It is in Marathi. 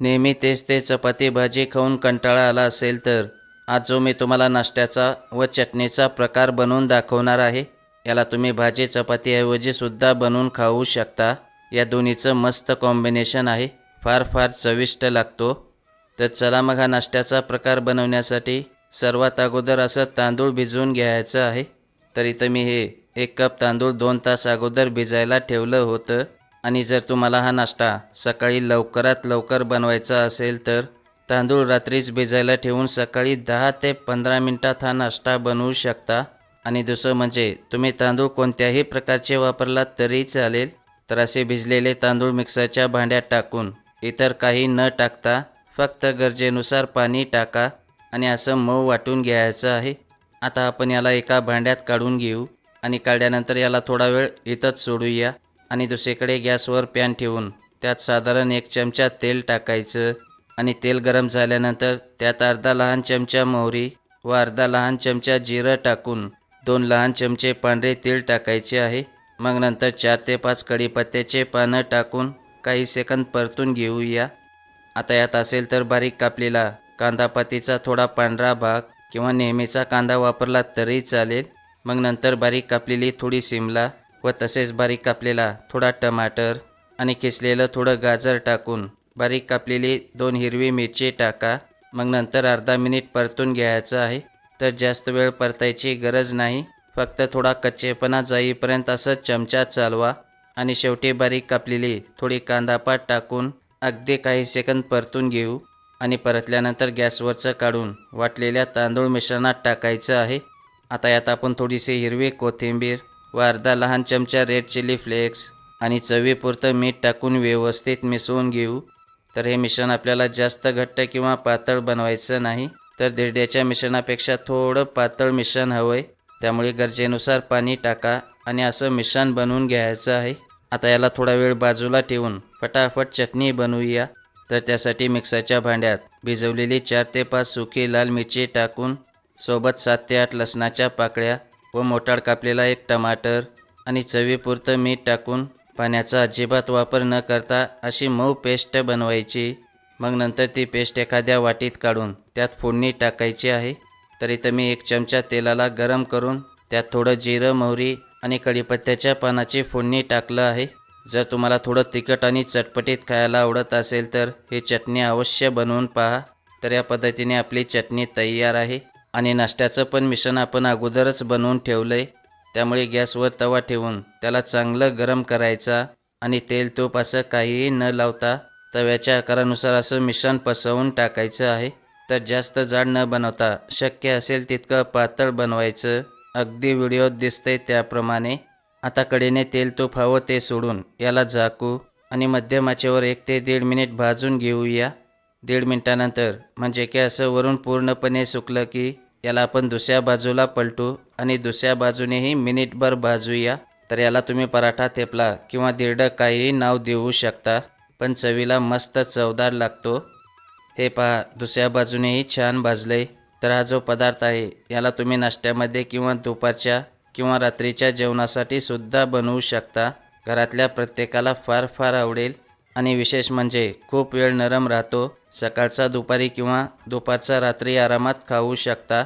नेहमी तेच ते चपाती भाजी खाऊन कंटाळा आला असेल तर. आज जो मी तुम्हाला नाश्त्याचा व चटणीचा प्रकार बनवून दाखवणार आहे याला तुम्ही भाजी चपातीऐवजी सुद्धा बनवून खाऊ शकता. या दोन्हीचं मस्त कॉम्बिनेशन आहे. फार फार चविष्ट लागतो. तर चला मग हा नाश्त्याचा प्रकार बनवण्यासाठी सर्वात अगोदर असं तांदूळ भिजवून घ्यायचं आहे. तर इथं मी हे एक कप तांदूळ दोन तास अगोदर भिजायला ठेवलं होतं. आणि जर तुम्हाला हा नाश्ता सकाळी लवकरात लवकर बनवायचा असेल तर तांदूळ रात्रीच भिजायला ठेवून सकाळी दहा ते पंधरा मिनटात हा नाश्ता बनवू शकता. आणि दुसरं म्हणजे तुम्ही तांदूळ कोणत्याही प्रकारचे वापरलात तरी चालेल. तर असे भिजलेले तांदूळ मिक्सरच्या भांड्यात टाकून इतर काही न टाकता फक्त गरजेनुसार पाणी टाका आणि असं मऊ वाटून घ्यायचं आहे. आता आपण याला एका भांड्यात काढून घेऊ आणि काढल्यानंतर याला थोडा वेळ इथंच सोडूया. आणि दुसरीकडे गॅसवर पॅन ठेवून त्यात साधारण एक चमचा तेल टाकायचं आणि तेल गरम झाल्यानंतर त्यात अर्धा लहान चमचा मोहरी व अर्धा लहान चमचा जिरं टाकून दोन लहान चमचे पांढरे तेल टाकायचे आहे. मग नंतर चार ते पाच कढीपत्त्याचे पानं टाकून काही सेकंद परतून घेऊया. आता यात असेल तर बारीक कापलेला कांदापातीचा थोडा पांढरा भाग किंवा नेहमीचा कांदा वापरला तरी चालेल. मग नंतर बारीक कापलेली थोडी सिमला व तसेच बारीक कापलेला थोडा टमाटर आणि किसलेलं थोडं गाजर टाकून बारीक कापलेली दोन हिरवी मिरची टाका. मग नंतर अर्धा मिनिट परतून घ्यायचं आहे. तर जास्त वेळ परतायची गरज नाही. फक्त थोडा कच्चेपणा जाईपर्यंत असं चमचा चालवा आणि शेवटी बारीक कापलेली थोडी कांदापात टाकून अगदी काही सेकंद परतून घेऊ आणि परतल्यानंतर गॅसवरचं काढून वाटलेल्या तांदूळ मिश्रणात टाकायचं आहे. आता यात आपण थोडीशी हिरवी कोथिंबीर व अर्धा लहान चमचा रेड चिली फ्लेक्स आणि चवीपुरतं मीठ टाकून व्यवस्थित मिसळून घेऊ. तर हे मिश्रण आपल्याला जास्त घट्ट किंवा पातळ बनवायचं नाही तर दिरड्याच्या मिश्रणापेक्षा थोडं पातळ मिश्रण हवं आहे त्यामुळे गरजेनुसार पाणी टाका आणि असं मिश्रण बनवून घ्यायचं आहे. आता याला थोडा वेळ बाजूला ठेवून फटाफट चटणी बनवूया. तर त्यासाठी मिक्सरच्या भांड्यात भिजवलेली चार ते पाच सुकी लाल मिरची टाकून सोबत सात ते आठ लसणाच्या पाकळ्या व मोठाड कापलेला एक टमाटर आणि चवीपुरतं मीठ टाकून पाण्याचा अजिबात वापर न करता अशी मऊ पेस्ट बनवायची. मग नंतर ती पेस्ट एखाद्या वाटीत काढून त्यात फोडणी टाकायची आहे. तर इथं मी एक चमचा तेलाला गरम करून त्यात थोडं जिरं मोहरी आणि कढीपत्त्याच्या पानाची फोडणी टाकलं आहे. जर तुम्हाला थोडं तिखट आणि चटपटीत खायला आवडत असेल तर ही चटणी अवश्य बनवून पहा. तर या पद्धतीने आपली चटणी तयार आहे. आणि नाश्त्याचं पण मिश्रण आपण अगोदरच बनवून ठेवलं आहे त्यामुळे गॅसवर तवा ठेवून त्याला चांगलं गरम करायचा आणि तेल तूप असं काहीही न लावता तव्याच्या आकारानुसार असं मिश्रण पसरवून टाकायचं आहे. तर जास्त जाड न बनवता शक्य असेल तितकं पातळ बनवायचं. अगदी व्हिडिओत दिसतंय त्याप्रमाणे. आता कडेने तेल तूप हवं ते सोडून याला झाकू आणि मध्यम आचेवर एक ते दीड मिनिट भाजून घेऊया. दीड मिनटानंतर म्हणजे की असं वरून पूर्णपणे सुकलं की याला आपण दुसऱ्या बाजूला पलटू आणि दुसऱ्या बाजूनेही मिनिटभर भाजूया. तर याला तुम्ही पराठा थेपला किंवा दिरडं काहीही नाव देऊ शकता पण चवीला मस्त चवदार लागतो. हे पहा दुसऱ्या बाजूनेही छान भाजलंय. तर हा जो पदार्थ आहे याला तुम्ही नाश्त्यामध्ये किंवा दुपारच्या किंवा रात्रीच्या जेवणासाठी सुद्धा बनवू शकता. घरातल्या प्रत्येकाला फार फार आवडेल. आणि विशेष म्हणजे खूप वेळ नरम राहतो सकाळचा दुपारी किंवा दुपारचा रात्री आरामात खाऊ शकता.